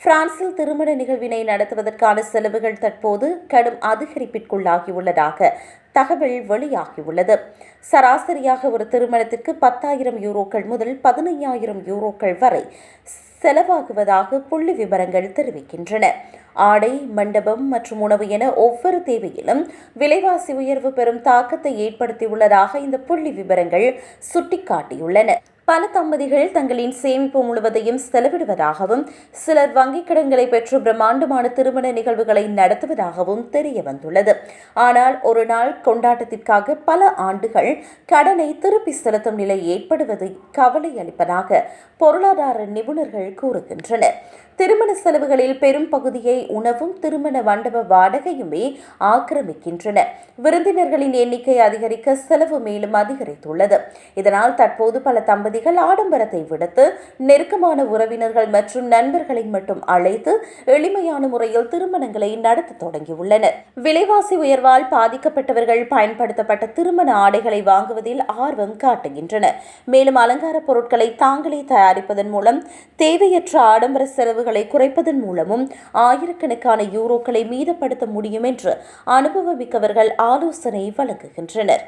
பிரான்சில் திருமண நிகழ்வினை நடத்துவதற்கான செலவுகள் தற்போது கடும் அதிகரிப்பிற்குள்ளாகியுள்ளதாக தகவல் வெளியாகியுள்ளது. சராசரியாக ஒரு திருமணத்திற்கு பத்தாயிரம் யூரோக்கள் முதல் பதினையாயிரம் யூரோக்கள் வரை செலவாகுவதாக புள்ளி விவரங்கள் தெரிவிக்கின்றன. ஆடை மண்டபம் மற்றும் உணவு என ஒவ்வொரு தேவையிலும் விலைவாசி உயர்வு பெரும் தாக்கத்தை ஏற்படுத்தியுள்ளதாக இந்த புள்ளி விவரங்கள் சுட்டிக்காட்டியுள்ளன. பல தம்பதிகள் தங்களின் சேமிப்பு முழுவதையும் செலவிடுவதாகவும் சிலர் வங்கிக் கடன்களை பெற்று பிரம்மாண்டமான திருமண நிகழ்வுகளை நடத்துவதாகவும் தெரிய வந்துள்ளது ஆனால் ஒரு நாள் கொண்டாட்டத்திற்காக பல ஆண்டுகள் கடனை திருப்பி செலுத்தும் நிலை ஏற்படுவது கவலை அளிப்பதாக பொருளாதார நிபுணர்கள் கூறுகின்றனர். திருமண செலவுகளில் பெரும் பகுதியை உணவும் திருமண மண்டப வாடகையுமே ஆக்கிரமிக்கின்றன. விருந்தினர்களின் எண்ணிக்கை அதிகரிக்க செலவு மேலும் அதிகரித்துள்ளது. இதனால் தற்போது பல தம்பதி தம்பதிகள் ஆடம்பரத்தை விடுத்து நெருக்கமான உறவினர்கள் மற்றும் நண்பர்களை மட்டும் அழைத்து எளிமையான முறையில் திருமணங்களை நடத்த தொடங்கியுள்ளனர். விலைவாசி உயர்வால் பாதிக்கப்பட்டவர்கள் பயன்படுத்தப்பட்ட திருமண ஆடைகளை வாங்குவதில் ஆர்வம் காட்டுகின்றனர். மேலும் அலங்கார பொருட்களை தாங்களே தயாரிப்பதன் மூலம் தேவையற்ற ஆடம்பர செலவுகளை குறைப்பதன் மூலமும் ஆயிரக்கணக்கான யூரோக்களை மீதப்படுத்த முடியும் என்று அனுபவமிக்கவர்கள் ஆலோசனை வழங்குகின்றனர்.